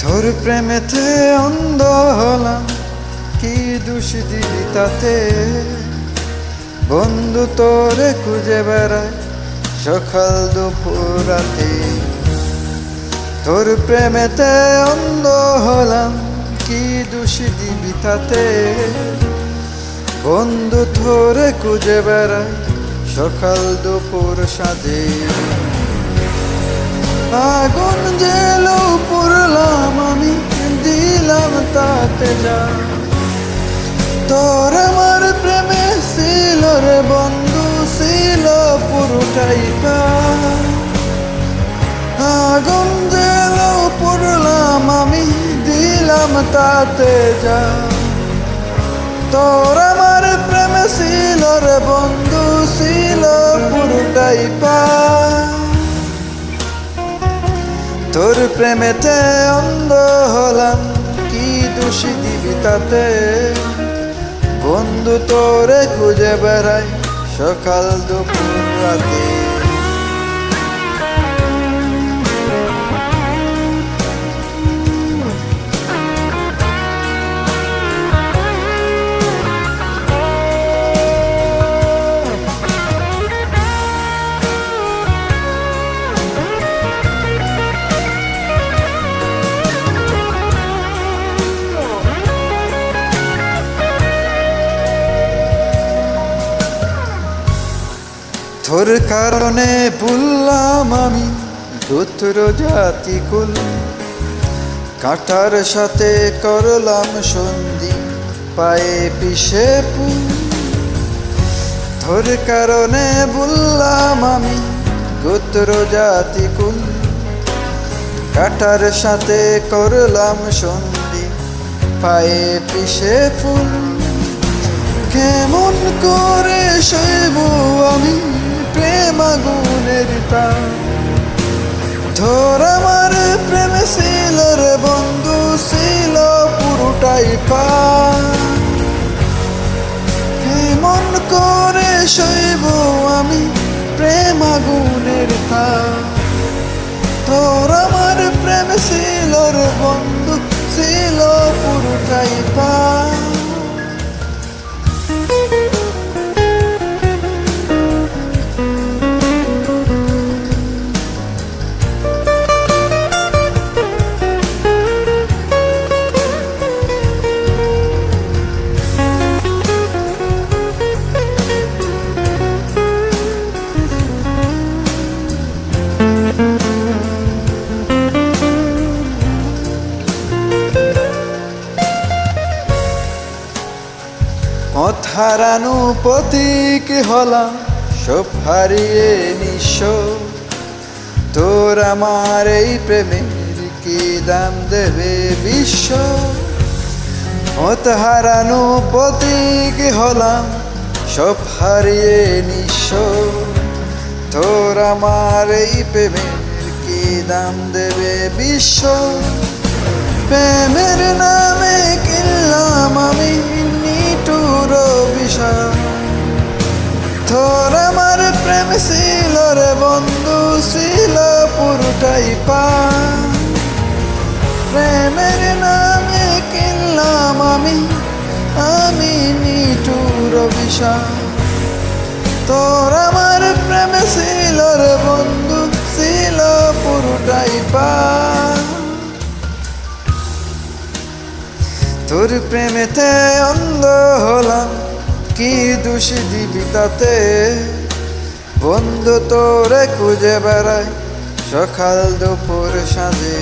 তোর প্রেমেতে অন্ধ হলাম কি দোষ দিলি তাতে? বন্ধু তোরে খুঁজে বেড়ায় সকাল দুপুর রাতে তোর প্রেমেতে অন্ধ হলাম, কি দোষ দিবি তাতে? বন্ধু তোরে খুঁজে বেড়ায় সকাল দুপুর সাজে। আগুন জেলো পুরলাম আমি, দিলাম তাতে যা। তোর পুরোটাই পা আগুন জেলো পুরলাম আমি, দিলাম তাতে যা। তোর আমার প্রেমে ছিল রে বন্ধু, ছিল পুরোটাই পা তোর প্রেমেতে অন্ধ হলাম, কি দোষী দিবি তাতে? বন্ধু তোরে খুঁজে বেড়াই সকাল দুপুর। Rocky. তোর কারণে ভুললাম আমি গোত্র জাতি কুল। কাটার সাথে করলাম সন্ধি, পায়ে পিষে পুল তোর কারণে ভুললাম আমি গোত্র জাতি কুল। কাটার সাথে করলাম সন্ধি, পায়ে পিষে ফুল। কেমন করে সইব আগুনের ধর আমার প্রেম ছিল রে বন্ধু, ছিল পুরোটাই পা করে শৈব আমি প্রেম আগুনের তার তোর আমার প্রেম ছিল রে বন্ধু, ছিল পুরোটাই পা পথ পথিক হলাম, সব হারিয়ে নিঃস্ব। তোর আমার এই প্রেমের কি দাম দেবে বিশ্ব? পথ হারানো পথিক হলাম, সব হারিয়ে নিঃস্ব। তোর আমার এই প্রেমের কি দাম দেবে বিশ্ব? তোর আমার প্রেম ছিল রে বন্ধু, ছিল পুরোটাই পা প্রেমের নামে কিনলাম আমি আমি নিটুর বিষয় তোর আমার প্রেম ছিল রে বন্ধু, ছিল পুরোটাই পা তোর প্রেমেতে অন্ধ হলাম কি দোষ দিবি তাতে বন্ধু তোরে খুঁজে বেড়ায় সকাল দুপুর সাজে